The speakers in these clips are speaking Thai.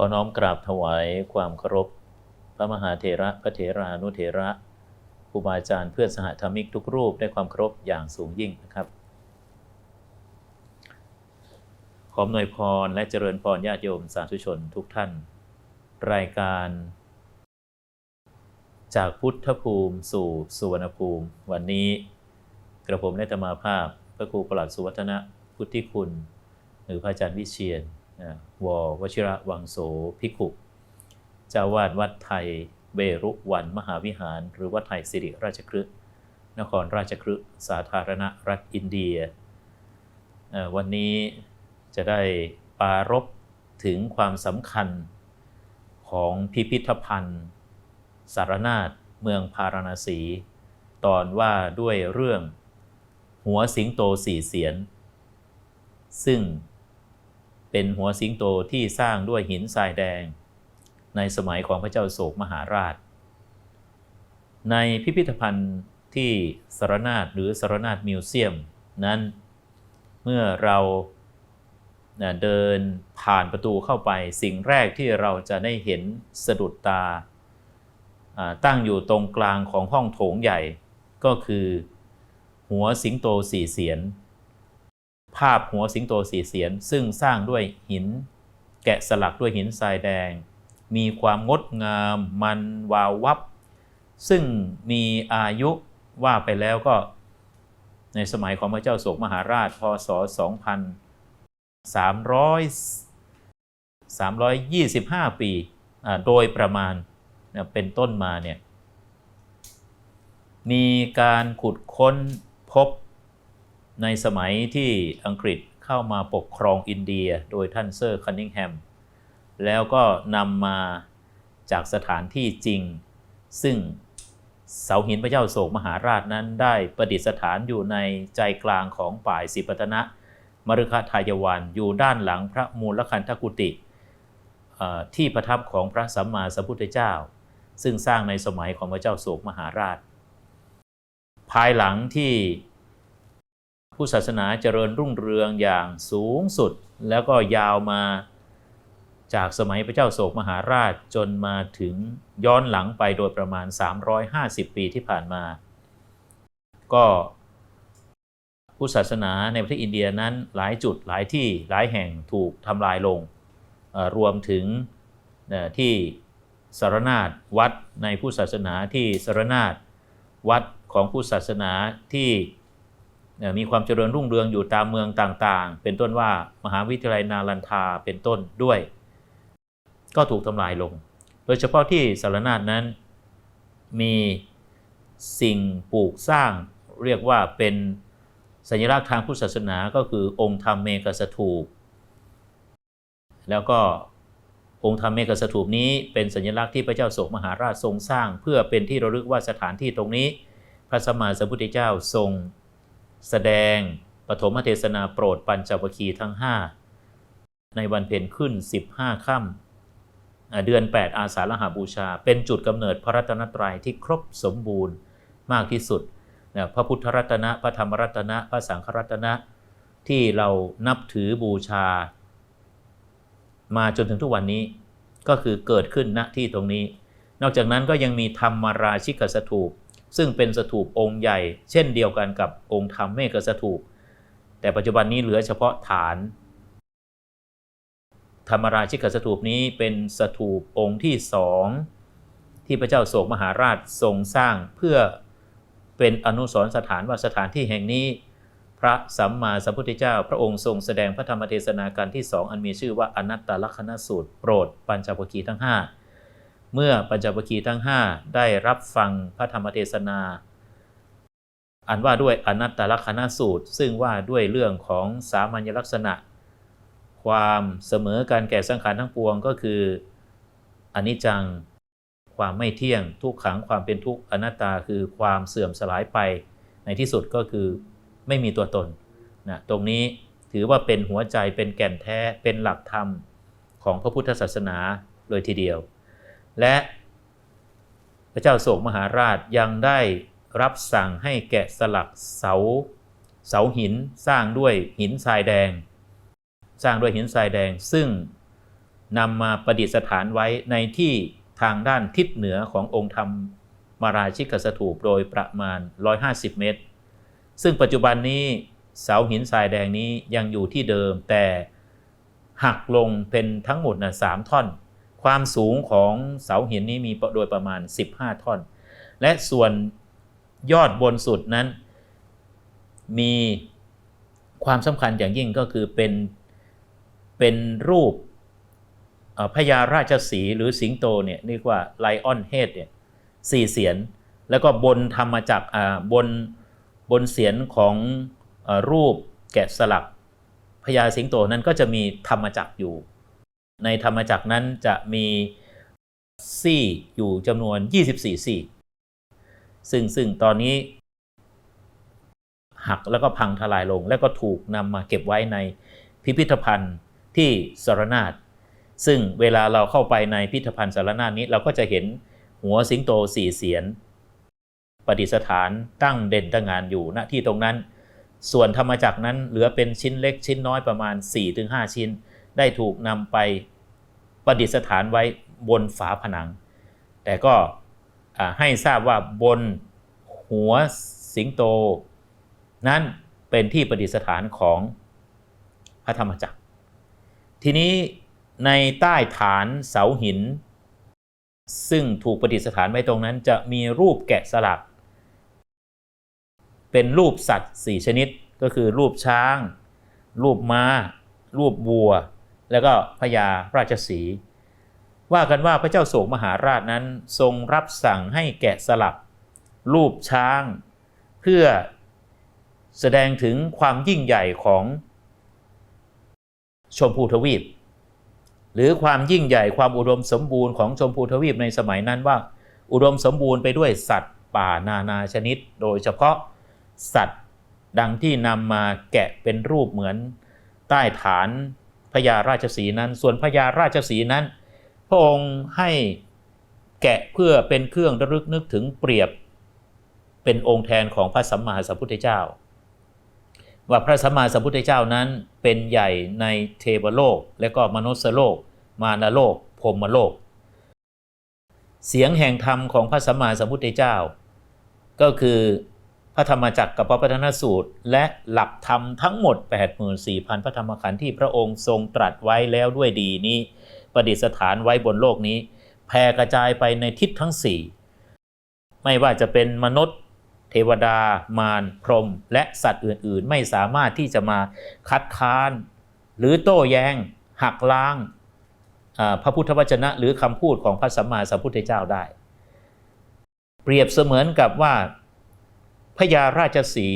ขอน้อมกราบถวายความเคารพ พระมหาเถระพระเถรานุเถระครูบาอาจารย์เพื่อนสหธรรมิกทุกรูปได้วยความเคารพอย่างสูงยิ่งนะครับ ขออำนวยพรและเจริญพรญาติโยมสาธุชนทุกท่าน รายการ จากพุทธภูมิสู่สุวรรณภูมิ วันนี้กระผมได้ตมาภาพพระครูประหลัดสุวัฒนะพุทธิคุณ หรือพระอาจารย์วิเชียน ววชิระวังโสภิกขุเจ้าวาดวัดไทยเบรุวันมหาวิหาร หรือวัดไทยสิริราชครึนครราชครึสาธารณรัฐอินเดีย วันนี้จะได้ปรารบถึงความสำคัญของพิพิธภัณฑ์ สารนาฏเมืองพาราณสี ตอนว่าด้วยเรื่องหัวสิงโตสี่เสียน ซึ่ง เป็นหัวสิงโตที่สร้างด้วยหินทรายแดง ในสมัยของพระเจ้าโศกมหาราช ในพิพิธภัณฑ์ที่สารนาฏหรือสารนาฏมิวเซียม นั้นเมื่อเราเดินผ่านประตูเข้าไปสิ่งแรกที่เราจะได้เห็นสะดุดตาอ่าตั้งอยู่ตรงกลางของห้องโถงใหญ่ ก็คือ หัวสิงโตสี่เสียน ภาพหัวสิงโตสี่เสียน ซึ่งสร้างด้วยหิน แกะสลักด้วยหินทรายแดง มีความงดงามมันวาววับ ซึ่งมีอายุว่าไปแล้วก็ในสมัยของพระเจ้าโศกมหาราชพศ 2300 325 ปีอ่าโดยประมาณเป็นต้นมาเนี่ยมีการขุดค้นพบ ในสมัยที่อังกฤษเข้ามาปกครองอินเดียโดยท่านเซอร์คันนิงแฮม แล้วก็นำมาจากสถานที่จริง ซึ่งเสาหินพระเจ้าโศกมหาราชนั้นได้ประดิษฐานอยู่ในใจกลางของป่ายสิปตนะมฤคทายวันอยู่ด้านหลังพระมูลคันธกุติที่ประทับของพระสัมมาสัมพุทธเจ้า ซึ่งสร้างในสมัยของพระเจ้าโศกมหาราช ภายหลังที่ ผู้ศาสนาเจริญรุ่งเรืองอย่างสูงสุด แล้วก็ยาวมาจากสมัยพระเจ้าโศกมหาราชจนมาถึงย้อนหลังไปโดยประมาณ 350 ปีที่ผ่านมา ก็ผู้ศาสนาในประเทศอินเดียนั้นหลายจุดหลายที่หลายแห่งถูกทำลายลง รวมถึงที่สารนาฏวัดในผู้ศาสนาที่สารนาฏวัดของผู้ศาสนาที่ มีความเจริญรุ่งเรืองอยู่ตามเมืองต่างๆ เป็นต้นว่ามหาวิทยาลัยนาลันทาเป็นต้นด้วย ก็ถูกทำลายลง โดยเฉพาะที่สารนาฏนั้นมีสิ่งปลูกสร้างเรียกว่าเป็นสัญลักษณ์ทางพุทธศาสนาก็คือองค์ธรรมเมกสถูป แล้วก็องค์ธรรมเมกสถูปนี้เป็นสัญลักษณ์ที่พระเจ้าโศกมหาราชทรงสร้าง เพื่อเป็นที่ระลึกว่าสถานที่ตรงนี้ พระสมมาสัมพุทธเจ้าทรง แสดงปฐมเทศนาโปรดปัญจวัคคีย์ทั้ง 5 ในวันเพ็ญขึ้น 15ค่ำอ่าเดือน 8 อาสาฬหาบูชา เป็นจุดกำเนิดพระรัตนตรัยที่ครบสมบูรณ์มากที่สุดนะพระพุทธรัตนะ พระธรรมรัตนะ พระสังฆรัตนะ ที่เรานับถือบูชา มาจนถึงทุกวันนี้ก็คือเกิดขึ้นณที่ตรงนี้ นอกจากนั้นก็ยังมีธรรมราชิกสถูป ซึ่งเป็นสถูปองค์ใหญ่ เช่นเดียวกันกับองค์ธรรมเมกสถูป แต่ปัจจุบันนี้เหลือเฉพาะฐาน ธรรมราชิกสถูปนี้เป็นสถูปองค์ที่สองที่พระเจ้าโศกมหาราชทรงสร้างเพื่อเป็นอนุสรสถานว่าสถานที่แห่งนี้ พระสัมมาสัมพุทธเจ้า พระองค์ทรงแสดงพระธรรมเทศนาการที่สองอันมีชื่อว่าอนัตตลักษณสูตรโปรดปัญจวัคคีทั้ง5 เมื่อปัญจวัคคีย์ทั้ง 5 ได้รับฟังพระธรรมเทศนา อันว่าด้วยอนัตตลักษณสูตร ซึ่งว่าด้วยเรื่องของสามัญลักษณะ ความเสมอการแก่สังขารทั้งปวงก็คืออนิจจัง ความไม่เที่ยงทุกขังความเป็นทุกข์อนัตตาคือความเสื่อมสลายไป ในที่สุดก็คือไม่มีตัวตนนะตรงนี้ถือว่าเป็นหัวใจเป็นแก่นแท้เป็นหลักธรรมของพระพุทธศาสนาเลยทีเดียว และพระเจ้าโศกมหาราชยังได้รับสั่งให้แกะสลักเสา เสาหินสร้างด้วยหินทรายแดง สร้างด้วยหินทรายแดง ซึ่งนำมาประดิษฐานไว้ในที่ทางด้านทิศเหนือขององค์ธรรมมาราชิกสถูปโดยประมาณ 150 เมตร ซึ่งปัจจุบันนี้เสาหินทรายแดงนี้ยังอยู่ที่เดิมแต่หักลงเป็นทั้งหมดนะสามท่อน ความสูงของเสาหินนี้มีโดยประมาณ 15 ท่อน และส่วนยอดบนสุดนั้น มีความสำคัญอย่างยิ่งก็คือเป็นเป็นรูปพญาราชสีหรือสิงโตเนี่ยเรียกว่าไลออนเฮดเนี่ยสี่เสียน แล้วก็บนทำมาจากอ่าบนบนเสียนของอรูปแกะสลักพญาสิงโตนั้นก็จะมีธรรมจักรอยู่ ในธรรมจักรนั้นจะมีซี่อยู่จำนวน 24 ซี่ ซึ่งซึ่งตอนนี้ หักแล้วก็พังทลายลง แล้วก็ถูกนำมาเก็บไว้ในพิพิธภัณฑ์ที่สารนาถซึ่งเวลาเราเข้าไปในพิพิธภัณฑ์สารนาถนี้เราก็จะเห็นหัวสิงโตสี่เสียนประดิษฐานตั้งเด่นตั้งงานอยู่ณที่ตรงนั้น ส่วนธรรมจักรนั้นเหลือเป็นชิ้นเล็กชิ้นน้อยประมาณ 4-5 ชิ้น ได้ถูกนำไปประดิษฐานไว้บนฝาผนัง แต่ก็ให้ทราบว่าบนหัวสิงโต นั้นเป็นที่ประดิษฐานของพระธรรมจักร ทีนี้ในใต้ฐานเสาหิน ซึ่งถูกประดิษฐานไว้ตรงนั้นจะมีรูปแกะสลัก เป็นรูปสัตว์สี่ชนิดก็คือรูปช้าง รูปม้า รูปวัว แล้วก็พญาราชสี ว่ากันว่าพระเจ้าโศกมหาราชนั้นทรงรับสั่งให้แกะสลักรูปช้าง เพื่อแสดงถึงความยิ่งใหญ่ของชมพูทวีป หรือความยิ่งใหญ่ความอุดมสมบูรณ์ของชมพูทวีปในสมัยนั้นว่า อุดมสมบูรณ์ไปด้วยสัตว์ป่านานาชนิด โดยเฉพาะสัตว์ดังที่นำมาแกะเป็นรูปเหมือนใต้ฐาน พญาราชสีนั้น ส่วนพญาราชสีนั้น พระองค์ให้แกะเพื่อเป็นเครื่องระลึกนึกถึงเปรียบ เป็นองค์แทนของพระสัมมาสัมพุทธเจ้า ว่าพระสัมมาสัมพุทธเจ้านั้นเป็นใหญ่ในเทวโลก และก็มนุษยโลก มารโลกพรมโลก เสียงแห่งธรรมของพระสัมมาสัมพุทธเจ้า ก็คือ ระธรรมจักรกับพระพัฒนสูตร และหลักธรรมทั้งหมด 84,000 พระธรรมขันธ์ที่พระองค์ทรงตรัสไว้แล้วด้วยดีนี้ ประดิษฐานไว้บนโลกนี้แผ่กระจายไปในทิศทั้งสี่ไม่ว่าจะเป็นมนุษย์ เทวดา มาร พรหมและสัตว์อื่นๆ ไม่สามารถที่จะมาคัดค้าน หรือโต้แย้ง หักล้างพระพุทธวจนะหรือคำพูดของพระสัมมาสัมพุทธเจ้าได้ เปรียบเสมือนกับว่า พญาราชสี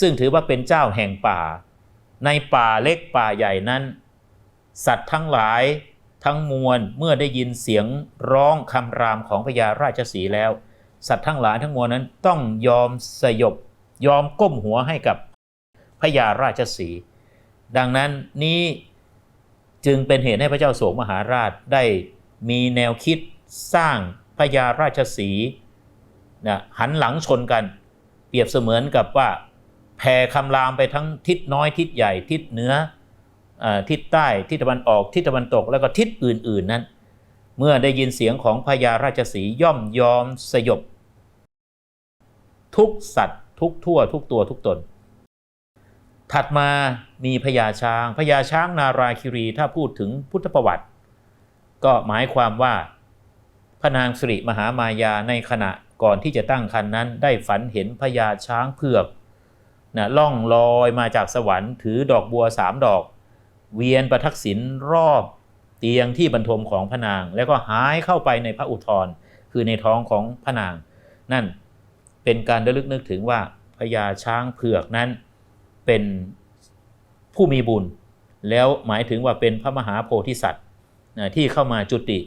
ซึ่งถือว่าเป็นเจ้าแห่งป่า ในป่าเล็กป่าใหญ่นั้น สัตว์ทั้งหลายทั้งมวลเมื่อได้ยินเสียงร้องคำรามของพญาราชสีแล้ว สัตว์ทั้งหลายทั้งมวลนั้นต้องยอมสยบยอมก้มหัวให้กับพญาราชสีดังนั้นนี้จึงเป็นเหตุให้พระเจ้าโศกมหาราชได้มีแนวคิดสร้างพญาราชสีนะหันหลังชนกัน เปรียบเสมือนกับว่าแผ่คำรามไปทั้งทิศน้อยทิศใหญ่ทิศเหนืออทิศใต้ทิศตะวันออกทิศตะวันตกแล้วก็ทิศอื่น ๆนั้น เมื่อได้ยินเสียงของพญาราชสีย่อมยอมสยบ ทุกสัตว์ ทุกทั่ว ทุกตัวทุกตน ถัดมามีพญาช้างพญาช้างนาราคิรีถ้าพูดถึงพุทธประวัติ ก็หมายความว่า พระนางสิริมหามายาในขณะก่อนที่จะตั้งครรภ์นั้น ได้ฝันเห็นพญาช้างเผือกนะล่องลอยมาจากสวรรค์ถือดอกบัวสามดอก เวียนประทักษิณรอบเตียงที่บรรทมของพระนาง แล้วก็หายเข้าไปในพระอุทธรคือในท้องของพระนาง นั่นเป็นการระลึกนึกถึงว่าพญาช้างเผือกนั้นเป็นผู้มีบุญ แล้วหมายถึงว่าเป็นพระมหาโพธิสัตว์ที่เข้ามาจุติ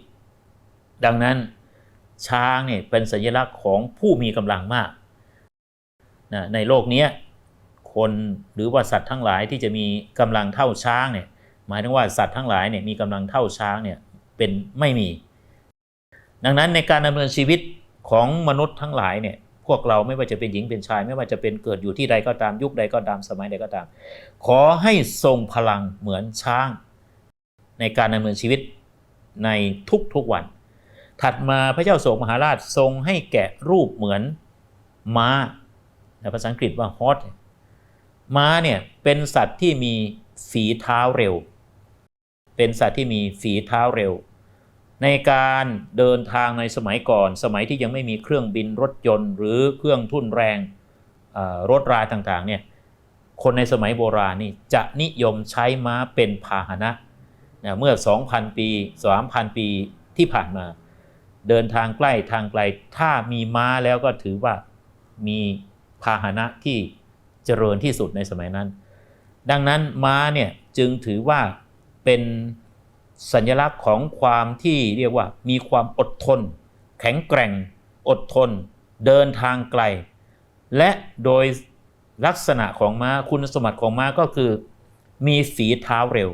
ดังนั้นช้างเนี่ยเป็นสัญลักษณ์ของผู้มีกำลังมากนะในโลกนี้คนหรือว่าสัตว์ทั้งหลายที่จะมีกำลังเท่าช้างเนี่ยหมายถึงว่าสัตว์ทั้งหลายเนี่ยมีกำลังเท่าช้างเนี่ยเป็นไม่มี ดังนั้นในการดำเนินชีวิตของมนุษย์ทั้งหลายเนี่ยพวกเราไม่ว่าจะเป็นหญิงเป็นชาย ไม่ว่าจะเป็นเกิดอยู่ที่ใดก็ตามยุคใดก็ตามสมัยใดก็ตาม ขอให้ทรงพลังเหมือนช้าง ในการดำเนินชีวิตในทุกๆวัน ถัดมาพระเจ้าโศกมหาราชทรงให้แกะรูปเหมือนม้าภาษาอังกฤษว่า horse ม้าเนี่ยเป็นสัตว์ที่มีฝีเท้าเร็ว เป็นสัตว์ที่มีฝีเท้าเร็ว ในการเดินทางในสมัยก่อน สมัยที่ยังไม่มีเครื่องบินรถยนต์ หรือเครื่องทุ่นแรงรถราต่างๆเนี่ยคนในสมัยโบราณนี่จะนิยมใช้ม้าเป็นพาหนะนะเมื่อ 2,000 ปี 3,000 ปีที่ผ่านมา เดินทางใกล้ทางไกล ถ้ามีม้าแล้วก็ถือว่ามีพาหนะที่เจริญที่สุดในสมัยนั้น ดังนั้นม้าเนี่ยจึงถือว่าเป็นสัญลักษณ์ของความที่เรียกว่ามีความอดทน แข็งแกร่ง อดทน เดินทางไกล และโดยลักษณะของม้าคุณสมบัติของม้าก็คือ มีฝีเท้าเร็ว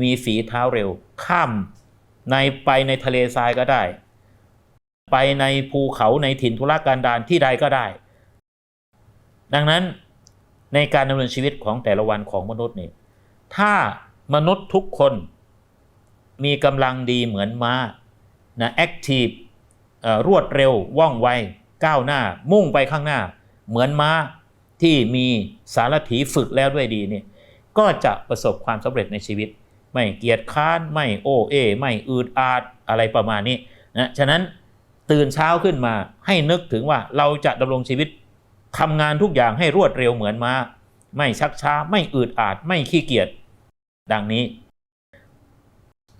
มีฝีเท้าเร็ว ข้าม ในไปในทะเลทรายก็ได้ ไปในภูเขาในถิ่นทุรกันดารที่ใดก็ได้ ดังนั้นในการดำเนินชีวิตของแต่ละวันของมนุษย์นี่ถ้ามนุษย์ทุกคนมีกำลังดีเหมือนม้านะแอคทีฟรวดเร็วว่องไวก้าวหน้า มุ่งไปข้างหน้า เหมือนม้าที่มีสารถีฝึกแล้วด้วยดีนี่ก็จะประสบความสำเร็จในชีวิต ไม่เกียจค้าน ไม่โอเอ ไม่อืดอาดอะไรประมาณนี้นะฉะนั้นตื่นเช้าขึ้นมาให้นึกถึงว่าเราจะดำรงชีวิตทำงานทุกอย่างให้รวดเร็วเหมือนม้าไม่ชักช้า ไม่อืดอาด ไม่ขี้เกียจดังนี้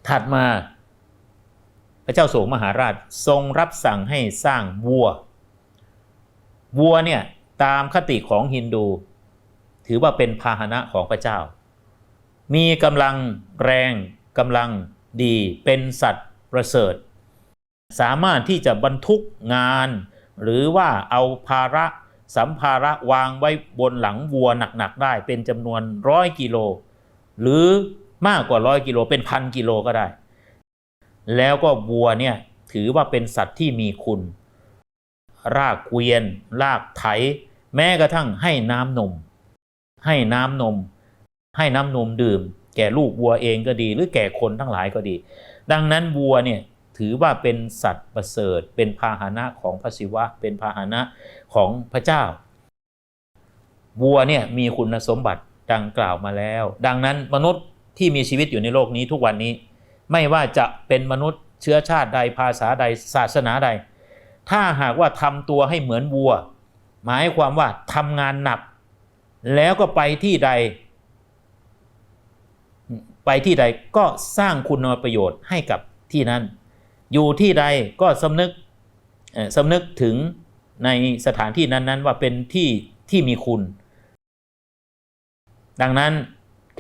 ถัดมาพระเจ้าโสมมหาราชทรงรับสั่งให้สร้างวัว วัวเนี่ยตามคติของฮินดู ถือว่าเป็นพาหนะของพระเจ้า มีกำลังแรงกำลังดีเป็นสัตว์ประเสริฐ สามารถที่จะบรรทุกงาน หรือว่าเอาภาระสัมภาระวางไว้บนหลังวัวหนักๆได้เป็นจำนวนร้อยกิโล หรือมากกว่าร้อยกิโลเป็นพันกิโลก็ได้ แล้วก็วัวเนี่ยถือว่าเป็นสัตว์ที่มีคุณ รากเกวียน รากไถ แม้กระทั่งให้น้ำนม ให้น้ำนม ให้น้ำนมดื่ม แก่ลูกวัวเองก็ดี หรือแก่คนทั้งหลายก็ดี ดังนั้นวัวเนี่ยถือว่าเป็นสัตว์ประเสริฐ เป็นพาหนะของพระศิวะ เป็นพาหนะของพระเจ้า วัวเนี่ยมีคุณสมบัติดังกล่าวมาแล้ว ดังนั้นมนุษย์ที่มีชีวิตอยู่ในโลกนี้ทุกวันนี้ ไม่ว่าจะเป็นมนุษย์เชื้อชาติใดภาษาใดศาสนาใด ถ้าหากว่าทำตัวให้เหมือนวัว หมายความว่าทำงานหนัก แล้วก็ไปที่ใด ไปที่ใดก็สร้างคุณประโยชน์ให้กับที่นั้น อยู่ที่ใดก็สำนึกสำนึกถึงในสถานที่นั้นๆ ว่าเป็นที่ที่มีคุณ ดังนั้น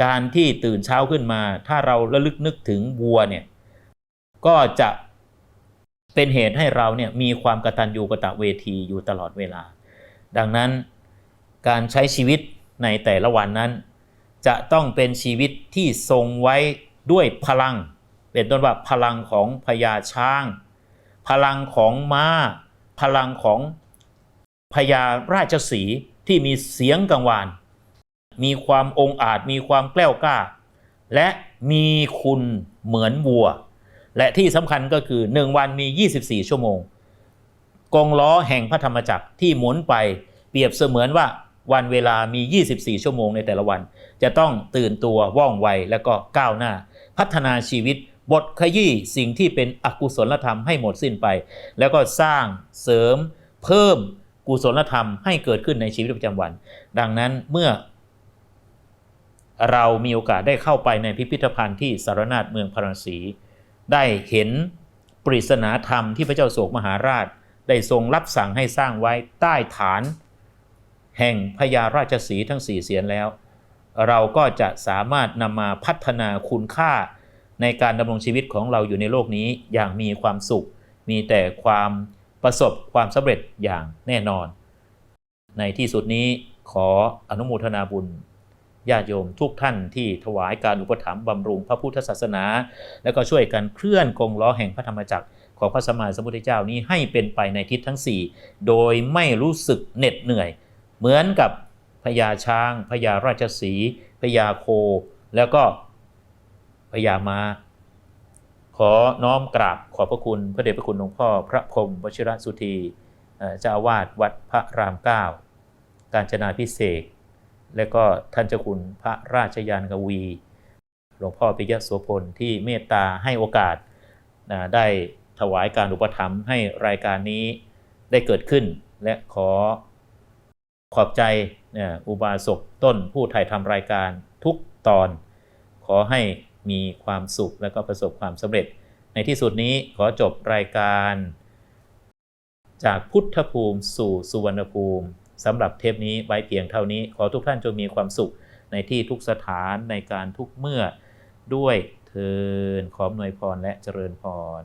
การที่ตื่นเช้าขึ้นมา ถ้าเราระลึกนึกถึงวัวเนี่ยก็จะเป็นเหตุให้เราเนี่ยมีความกตัญญูกตะเวทีอยู่ตลอดเวลา ดังนั้นการใช้ชีวิตในแต่ละวันนั้น จะต้องเป็นชีวิตที่ทรงไว้ด้วยพลัง เป็นต้นว่าพลังของพญาช้าง พลังของม้า พลังของพญาราชสีที่มีเสียงกังวาน มีความองอาจมีความแกล้วกล้า และมีคุณเหมือนวัว และที่สำคัญก็คือ 1 วันมี 24 ชั่วโมง กองล้อแห่งพระธรรมจักรที่หมุนไปเปรียบเสมือนว่า วันเวลามี 24 ชั่วโมงในแต่ละวัน จะต้องตื่นตัวว่องไวและก็ก้าวหน้า พัฒนาชีวิตบทขยี้สิ่งที่เป็นอกุศลธรรมให้หมดสิ้นไป แล้วก็สร้างเสริม เพิ่มกุศลธรรมให้เกิดขึ้นในชีวิตประจำวัน ดังนั้นเมื่อ เรามีโอกาสได้เข้าไปในพิพิธภัณฑ์ที่สารนาฏเมืองพาราณสี ได้เห็นปริศนาธรรมที่พระเจ้าโศกมหาราช ได้ทรงรับสั่งให้สร้างไว้ใต้ฐาน แห่งพญาราชสีทั้งสี่เสียนแล้ว เราก็จะสามารถนำมาพัฒนาคุณค่าในการดำรงชีวิตของเราอยู่ในโลกนี้อย่างมีความสุข มีแต่ความประสบความสำเร็จอย่างแน่นอน ในที่สุดนี้ขออนุโมทนาบุญญาติโยมทุกท่านที่ถวายการอุปถัมภ์บำรุงพระพุทธศาสนา และก็ช่วยกันเคลื่อนกงล้อแห่งพระธรรมจักรของพระสมมาสัมพุทธเจ้านี้ให้เป็นไปในทิศทั้ง 4 โดยไม่รู้สึกเหน็ดเหนื่อย เหมือนกับพญาช้างพญาราชสีพญาโค แล้วก็พญามา้า ขอน้อมกราบขอพระคุณพระเดชพระคุณหลวงพ่อ พระพรมวชิรสุธีเจ้าอาวาสวัดพระรามเก้าการจนาพิเศษและก็ท่านเจ้าคุณพระราชยานกวี หลวงพ่อปิยะโสพลที่เมตตาให้โอกาสได้ถวายการอุปถัมภ์ให้รายการนี้ได้เกิดขึ้นและขอ ขอบใจอุบาสกต้นผู้ถ่ายทำรายการทุกตอน ขอให้มีความสุขและก็ประสบความสำเร็จ ในที่สุดนี้ขอจบรายการ จากพุทธภูมิสู่สุวรรณภูมิสำหรับเทปนี้ไว้เพียงเท่านี้ ขอทุกท่านจงมีความสุขในที่ทุกสถานในการทุกเมื่อด้วยเทินขออำนวยพรและเจริญพร